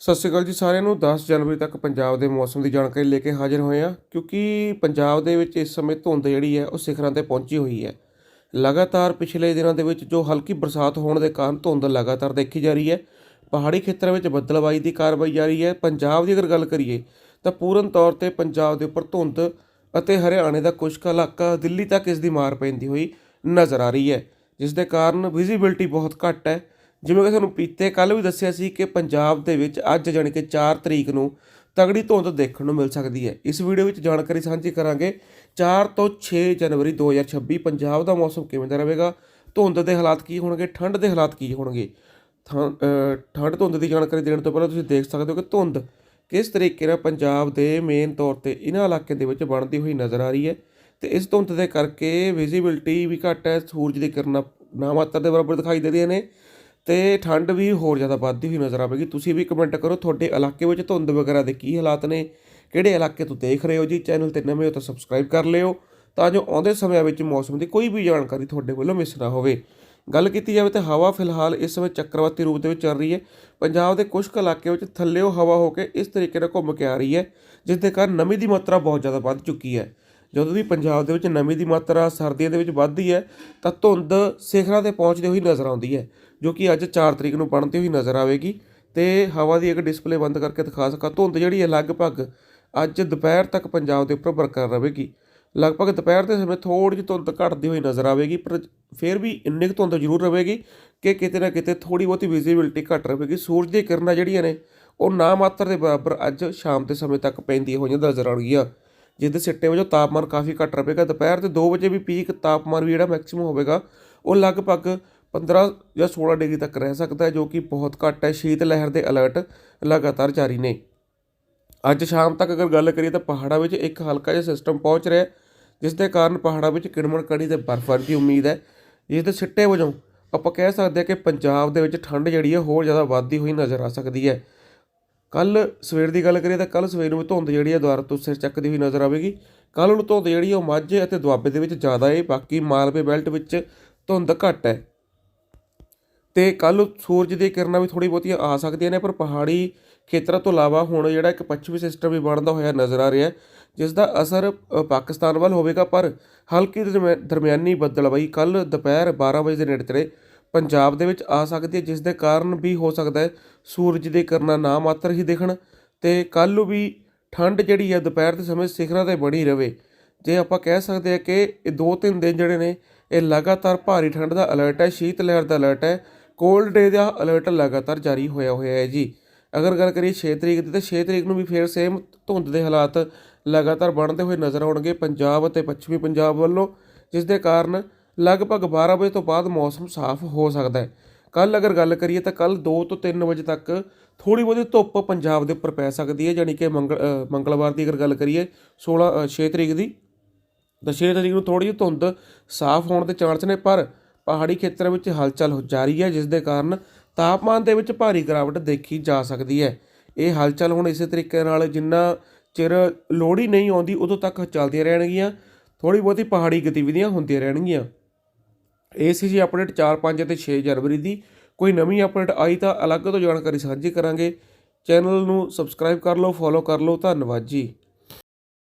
ਸਤਿ ਸ਼੍ਰੀ ਅਕਾਲ ਜੀ ਸਾਰਿਆਂ ਨੂੰ। 10 ਜਨਵਰੀ ਤੱਕ ਪੰਜਾਬ ਦੇ ਮੌਸਮ ਦੀ ਜਾਣਕਾਰੀ ਲੈ ਕੇ ਹਾਜ਼ਰ ਹੋਏ ਹਾਂ ਕਿਉਂਕਿ ਪੰਜਾਬ ਦੇ ਵਿੱਚ ਇਸ ਸਮੇਂ ਧੁੰਦ ਜਿਹੜੀ ਹੈ, ਉਹ ਸਿਖਰਾਂ ਤੇ ਪਹੁੰਚੀ ਹੋਈ ਹੈ। ਲਗਾਤਾਰ ਪਿਛਲੇ ਦਿਨਾਂ ਦੇ ਵਿੱਚ ਜੋ ਹਲਕੀ ਬਰਸਾਤ ਹੋਣ ਦੇ ਕਾਰਨ ਧੁੰਦ ਲਗਾਤਾਰ ਦੇਖੀ ਜਾ ਰਹੀ ਹੈ। ਪਹਾੜੀ ਖੇਤਰਾਂ ਵਿੱਚ ਬੱਦਲਬਾਈ ਦੀ ਕਾਰਵਾਈ ਜਾਰੀ ਹੈ। ਪੰਜਾਬ ਦੀ ਅਗਰ ਗੱਲ ਕਰੀਏ, ਤਾਂ ਪੂਰਨ ਤੌਰ ਤੇ ਪੰਜਾਬ ਦੇ ਉੱਪਰ ਧੁੰਦ ਅਤੇ ਹਰਿਆਣੇ ਦਾ ਕੁਝ ਕੁ ਇਲਾਕਾ ਦਿੱਲੀ ਤੱਕ ਇਸ ਦੀ ਮਾਰ ਪੈਂਦੀ ਹੋਈ ਨਜ਼ਰ ਆ ਰਹੀ ਹੈ। ਜਿਸ ਦੇ ਕਾਰਨ ਵਿਜ਼ਿਬਿਲਟੀ ਬਹੁਤ ਘੱਟ ਹੈ। ਜਿਵੇਂ ਕਿ ਤੁਹਾਨੂੰ ਪੀਤੇ ਕੱਲ ਵੀ ਦੱਸਿਆ ਸੀ ਕਿ ਪੰਜਾਬ ਦੇ ਵਿੱਚ ਅੱਜ ਜਾਣੀ ਕਿ 4 ਤਰੀਕ ਨੂੰ ਤਗੜੀ ਧੁੰਦ ਦੇਖਣ ਨੂੰ ਮਿਲ ਸਕਦੀ ਹੈ। ਇਸ ਵੀਡੀਓ ਵਿੱਚ ਜਾਣਕਾਰੀ ਸਾਂਝੀ ਕਰਾਂਗੇ। 4 ਤੋਂ 6 ਜਨਵਰੀ 2026 ਪੰਜਾਬ ਦਾ ਮੌਸਮ ਕਿਵੇਂ ਦਾ ਰਹੇਗਾ? ਧੁੰਦ ਦੇ ਹਾਲਾਤ ਕੀ ਹੋਣਗੇ? ਠੰਡ ਦੇ ਹਾਲਾਤ ਕੀ ਹੋਣਗੇ? ਥਾਂ- ਠੰਡ ਧੁੰਦ ਦੀ ਜਾਣਕਾਰੀ ਦੇਣ ਤੋਂ ਪਹਿਲਾਂ ਤੁਸੀਂ ਦੇਖ ਸਕਦੇ ਹੋ ਕਿ ਧੁੰਦ ਕਿਸ ਤਰੀਕੇ ਨਾਲ ਪੰਜਾਬ ਦੇ ਮੇਨ ਤੌਰ ਤੇ ਇਹਨਾਂ ਇਲਾਕਿਆਂ ਦੇ ਵਿੱਚ ਬਣਦੀ ਹੋਈ ਨਜ਼ਰ ਆ ਰਹੀ ਹੈ ਤੇ ਇਸ ਧੁੰਦ ਦੇ ਕਰਕੇ ਵਿਜ਼ਿਬਿਲਟੀ ਵੀ ਘੱਟ ਹੈ। ਸੂਰਜ ਦੀ ਕਿਰਨਾਂ ਨਾ ਮਾਤਰ ਦੇ ਬਰਾਬਰ ਦਿਖਾਈ ਦੇ ਰਹੀਆਂ ਨੇ। ਤੇ ਠੰਡ ਵੀ ਹੋਰ ਜ਼ਿਆਦਾ ਵੱਧਦੀ ਹੋਈ ਨਜ਼ਰ ਆਵੇਗੀ। ਤੁਸੀਂ ਵੀ ਕਮੈਂਟ ਕਰੋ, ਤੁਹਾਡੇ ਇਲਾਕੇ ਵਿੱਚ ਧੁੰਦ ਵਗੈਰਾ ਦੇ ਕੀ ਹਾਲਾਤ ਨੇ, ਕਿਹੜੇ ਇਲਾਕੇ ਤੋਂ ਦੇਖ ਰਹੇ ਹੋ ਜੀ? ਚੈਨਲ ਤੇ ਨਵੇਂ ਹੋ ਤਾਂ ਸਬਸਕ੍ਰਾਈਬ ਕਰ ਲਿਓ, ਤਾਂ ਜੋ ਆਉਂਦੇ ਸਮਿਆਂ ਵਿੱਚ ਮੌਸਮ ਦੀ ਕੋਈ ਵੀ ਜਾਣਕਾਰੀ ਤੁਹਾਡੇ ਵੱਲੋਂ ਮਿਸ ਨਾ ਹੋਵੇ। ਗੱਲ ਕੀਤੀ ਜਾਵੇ ਤਾਂ ਹਵਾ ਫਿਲਹਾਲ ਇਸ ਸਮੇਂ ਚੱਕਰਵਾਤੀ ਰੂਪ ਦੇ ਵਿੱਚ ਚੱਲ ਰਹੀ ਹੈ। ਪੰਜਾਬ ਦੇ ਕੁਝ ਕੁ ਇਲਾਕੇ ਵਿੱਚ ਥੱਲੇੋਂ ਹਵਾ ਹੋ ਕੇ ਇਸ ਤਰੀਕੇ ਨਾਲ ਘੁੰਮ ਕੇ ਆ ਰਹੀ ਹੈ, ਜਿਸ ਦੇ ਕਾਰਨ ਨਮੀ ਦੀ ਮਾਤਰਾ ਬਹੁਤ ਜ਼ਿਆਦਾ ਵੱਧ ਚੁੱਕੀ ਹੈ। ਜਦੋਂ ਵੀ ਪੰਜਾਬ ਦੇ ਵਿੱਚ ਨਮੀ ਦੀ ਮਾਤਰਾ ਸਰਦੀਆਂ ਦੇ ਵਿੱਚ ਵੱਧਦੀ ਹੈ, ਤਾਂ ਧੁੰਦ ਸਿਖਰਾਂ ਤੇ ਪਹੁੰਚਦੀ ਹੋਈ ਨਜ਼ਰ ਆਉਂਦੀ ਹੈ, ਜੋ ਕਿ ਅੱਜ 4 ਤਰੀਕ ਨੂੰ ਬਣਦੀ ਹੋਈ ਨਜ਼ਰ ਆਵੇਗੀ। ਤੇ ਹਵਾ ਦੀ ਇੱਕ ਡਿਸਪਲੇ ਬੰਦ ਕਰਕੇ ਦਿਖਾ ਸਕਾ। ਧੁੰਦ ਜਿਹੜੀ ਹੈ ਲਗਭਗ ਅੱਜ ਦੁਪਹਿਰ ਤੱਕ ਪੰਜਾਬ ਦੇ ਉੱਪਰ ਬਰਕਰਾਰ ਰਹੇਗੀ। ਲਗਭਗ ਦੁਪਹਿਰ ਦੇ ਸਮੇਂ ਥੋੜੀ ਜਿਹੀ ਧੁੰਦ ਘਟਦੀ ਹੋਈ ਨਜ਼ਰ ਆਵੇਗੀ, ਪਰ ਫਿਰ ਵੀ ਇੰਨੀ ਕੁ ਧੁੰਦ ਜ਼ਰੂਰ ਰਹੇਗੀ ਕਿ ਕਿਤੇ ਨਾ ਕਿਤੇ ਥੋੜੀ ਬਹੁਤੀ ਵਿਜ਼ਿਬਿਲਟੀ ਘੱਟ ਰਹੇਗੀ। ਸੂਰਜ ਦੀਆਂ ਕਿਰਨਾਂ ਜਿਹੜੀਆਂ ਨੇ, ਉਹ ਨਾ ਮਾਤਰ ਦੇ ਬਰਾਬਰ ਅੱਜ ਸ਼ਾਮ ਦੇ ਸਮੇਂ ਤੱਕ ਪੈਂਦੀਆਂ ਹੋਈਆਂ ਨਜ਼ਰ ਆਉਣਗੀਆਂ। ਜਿਸ ਦੇ ਸਿੱਟੇ ਵਜੋਂ ਤਾਪਮਾਨ ਕਾਫੀ ਘੱਟ ਰਹੇਗਾ। ਦੁਪਹਿਰ ਦੇ 2 ਵਜੇ ਵੀ ਪੀਕ ਤਾਪਮਾਨ ਵੀ ਜਿਹੜਾ ਮੈਕਸਿਮਮ ਹੋਵੇਗਾ, ਉਹ ਲਗਭਗ 15 ਜਾਂ 16 ਡਿਗਰੀ ਤੱਕ ਰਹਿ ਸਕਦਾ ਹੈ, ਜੋ ਕਿ ਬਹੁਤ ਘੱਟ ਹੈ। ਸ਼ੀਤ ਲਹਿਰ ਦੇ ਅਲਰਟ ਲਗਾਤਾਰ ਜਾਰੀ ਨੇ। ਅੱਜ ਸ਼ਾਮ ਤੱਕ ਅਗਰ ਗੱਲ ਕਰੀਏ ਤਾਂ ਪਹਾੜਾਂ ਵਿੱਚ ਇੱਕ ਹਲਕਾ ਜਿਹਾ ਸਿਸਟਮ ਪਹੁੰਚ ਰਿਹਾ ਜਿਸ ਦੇ ਕਾਰਨ ਪਹਾੜਾਂ ਵਿੱਚ ਕਿਣਮਣ ਕਣੀ ਤੇ ਬਰਫ਼ਬਾਰੀ ਦੀ ਉਮੀਦ ਹੈ। ਜਿਸ ਦੇ ਸਿੱਟੇ ਵਜੋਂ ਆਪਾਂ ਕਹਿ ਸਕਦੇ ਹਾਂ ਕਿ ਪੰਜਾਬ ਦੇ ਵਿੱਚ ਠੰਡ ਜਿਹੜੀ ਹੈ, ਹੋਰ ਜ਼ਿਆਦਾ ਵੱਧਦੀ ਹੋਈ ਨਜ਼ਰ ਆ ਸਕਦੀ ਹੈ। ਕੱਲ ਸਵੇਰ ਦੀ ਗੱਲ ਕਰੀਏ ਤਾਂ ਕੱਲ ਸਵੇਰ ਨੂੰ ਵੀ ਧੁੰਦ ਜਿਹੜੀ ਹੈ ਦੁਆਰਾ ਤੋਂ ਸਿਰ ਚੱਕਦੀ ਹੋਈ ਨਜ਼ਰ ਆਵੇਗੀ। ਕੱਲ ਨੂੰ ਧੁੰਦ ਜਿਹੜੀ ਹੈ ਉਹ ਮਾਝੇ ਅਤੇ ਦੁਆਬੇ ਦੇ ਵਿੱਚ ਜ਼ਿਆਦਾ ਹੈ ਬਾਕੀ ਮਾਲਵੇ ਬੈਲਟ ਵਿੱਚ ਧੁੰਦ ਘੱਟ ਹੈ ਤੇ ਕੱਲ ਸੂਰਜ ਦੀ ਕਿਰਨਾਂ ਵੀ ਥੋੜੀ ਬਹੁਤੀਆਂ ਆ ਸਕਦੀਆਂ ਨੇ, ਪਰ ਪਹਾੜੀ ਖੇਤਰਾਂ ਤੋਂ ਇਲਾਵਾ ਹੁਣ ਜਿਹੜਾ ਇੱਕ ਪੱਛਮੀ ਸਿਸਟਮ ਵੀ ਬਣਦਾ ਹੋਇਆ ਨਜ਼ਰ ਆ ਰਿਹਾ ਹੈ ਜਿਸ ਦਾ ਅਸਰ ਪਾਕਿਸਤਾਨ ਵੱਲ ਹੋਵੇਗਾ, ਪਰ ਹਲਕੀ ਦਰਮਿਆ- ਦਰਮਿਆਨੀ ਬੱਦਲਬਾਈ ਕੱਲ ਦੁਪਹਿਰ 12 ਵਜੇ ਦੇ ਨੇੜੇ ਤੇੜੇ ਪੰਜਾਬ ਦੇ ਵਿੱਚ ਆ ਸਕਦੀ ਹੈ ਜਿਸ ਦੇ ਕਾਰਨ ਵੀ ਹੋ ਸਕਦਾ ਹੈ, ਸੂਰਜ ਦੀ ਕਿਰਨਾਂ ਨਾ ਮਾਤਰ ਹੀ ਦਿਖਣ ਤੇ ਕੱਲ ਨੂੰ ਵੀ ਠੰਡ ਜਿਹੜੀ ਹੈ, ਦੁਪਹਿਰ ਦੇ ਸਮੇਂ ਸਿਖਰਾਂ ਤੇ ਬਣੀ ਰਵੇ। ਜੇ ਆਪਾਂ ਕਹਿ ਸਕਦੇ ਹਾਂ ਕਿ ਇਹ ਦੋ ਤਿੰਨ ਦਿਨ ਜਿਹੜੇ ਨੇ, ਇਹ ਲਗਾਤਾਰ ਭਾਰੀ ਠੰਡ ਦਾ ਅਲਰਟ ਹੈ ਸ਼ੀਤ ਲਹਿਰ ਦਾ ਅਲਰਟ ਹੈ, ਕੋਲਡ ਡੇ ਦਾ ਅਲਰਟ ਲਗਾਤਾਰ ਜਾਰੀ ਹੋਇਆ ਹੋਇਆ ਹੈ ਜੀ। ਅਗਰ ਗੱਲ ਕਰੀਏ 6 ਤਰੀਕ ਦੀ, ਤਾਂ 6 ਤਰੀਕ ਨੂੰ ਵੀ ਫੇਰ ਸੇਮ ਧੁੰਦ ਦੇ ਹਾਲਾਤ ਲਗਾਤਾਰ ਬਣਦੇ ਹੋਏ ਨਜ਼ਰ ਆਉਣਗੇ ਪੰਜਾਬ ਅਤੇ ਪੱਛਮੀ ਪੰਜਾਬ ਵੱਲੋਂ ਜਿਸ ਦੇ ਕਾਰਨ ਲਗਭਗ 12 ਵਜੇ ਤੋਂ ਬਾਅਦ ਮੌਸਮ ਸਾਫ਼ ਹੋ ਸਕਦਾ ਹੈ। ਕੱਲ ਅਗਰ ਗੱਲ ਕਰੀਏ ਤਾਂ ਕੱਲ 2 ਤੋਂ 3 ਵਜੇ ਤੱਕ ਥੋੜੀ ਬਹੁਤੀ ਧੁੱਪ ਪੰਜਾਬ ਦੇ ਉੱਪਰ ਪੈ ਸਕਦੀ ਹੈ ਯਾਨੀ ਕਿ ਮੰਗਲ ਮੰਗਲਵਾਰ ਦੀ ਅਗਰ ਗੱਲ ਕਰੀਏ 16 ਅ, 6 ਤਰੀਕ ਦੀ ਤਾਂ 6 ਤਰੀਕ ਨੂੰ ਥੋੜੀ ਜਿਹੀ ਧੁੰਦ ਸਾਫ਼ ਹੋਣ ਦੇ ਚਾਂਸ ਨੇ ਪਰ ਪਹਾੜੀ ਖੇਤਰਾਂ ਵਿੱਚ ਹਲਚਲ ਜਾਰੀ ਹੈ ਜਿਸ ਦੇ ਕਾਰਨ ਤਾਪਮਾਨ ਦੇ ਵਿੱਚ ਭਾਰੀ ਗਿਰਾਵਟ ਦੇਖੀ ਜਾ ਸਕਦੀ ਹੈ। ਇਹ ਹਲਚਲ ਹੁਣ ਇਸੇ ਤਰੀਕੇ ਨਾਲ ਜਿੰਨਾ ਚਿਰ ਲੋਹੜੀ ਨਹੀਂ ਆਉਂਦੀ ਉਦੋਂ ਤੱਕ ਚੱਲਦੀਆਂ ਰਹਿਣਗੀਆਂ। ਥੋੜੀ ਬਹੁਤੀ ਪਹਾੜੀ ਗਤੀਵਿਧੀਆਂ ਹੁੰਦੀਆਂ ਰਹਿਣਗੀਆਂ। ਇਹ ਸੀ ਜੀ ਅਪਡੇਟ 4 5 ਅਤੇ 6 ਜਨਵਰੀ ਦੀ। ਕੋਈ ਨਵੀਂ ਅਪਡੇਟ ਆਈ ਤਾਂ ਅਲੱਗ ਤੋਂ ਜਾਣਕਾਰੀ ਸਾਂਝੀ ਕਰਾਂਗੇ। ਚੈਨਲ ਨੂੰ ਸਬਸਕ੍ਰਾਈਬ ਕਰ ਲਓ, ਫੋਲੋ ਕਰ ਲਓ। ਧੰਨਵਾਦ ਜੀ।